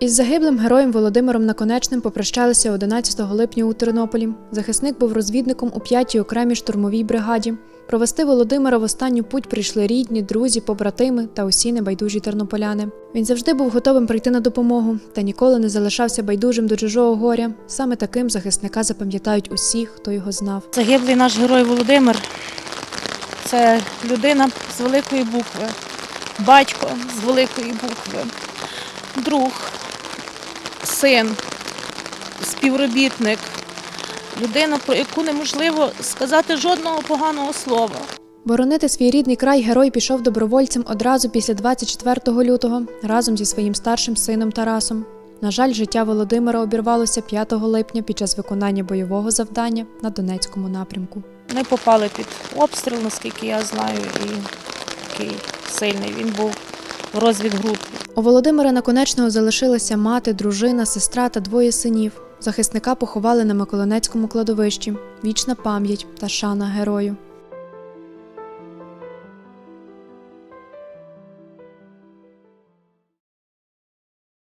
Із загиблим героєм Володимиром Наконечним попрощалися 11 липня у Тернополі. Захисник був розвідником у 5-й окремій штурмовій бригаді. Провести Володимира в останню путь прийшли рідні, друзі, побратими та усі небайдужі тернополяни. Він завжди був готовим прийти на допомогу та ніколи не залишався байдужим до чужого горя. Саме таким захисника запам'ятають усі, хто його знав. Загиблий наш герой Володимир це людина з великої букви, батько з великої букви, друг, син, співробітник, людина, про яку неможливо сказати жодного поганого слова. Боронити свій рідний край герой пішов добровольцем одразу після 24 лютого разом зі своїм старшим сином Тарасом. На жаль, життя Володимира обірвалося 5 липня під час виконання бойового завдання на Донецькому напрямку. Ми попали під обстріл, наскільки я знаю, і такий сильний. Він був в розвідгрупі. У Володимира Наконечного залишилася мати, дружина, сестра та двоє синів. Захисника поховали на Миколинецькому кладовищі. Вічна пам'ять та шана герою.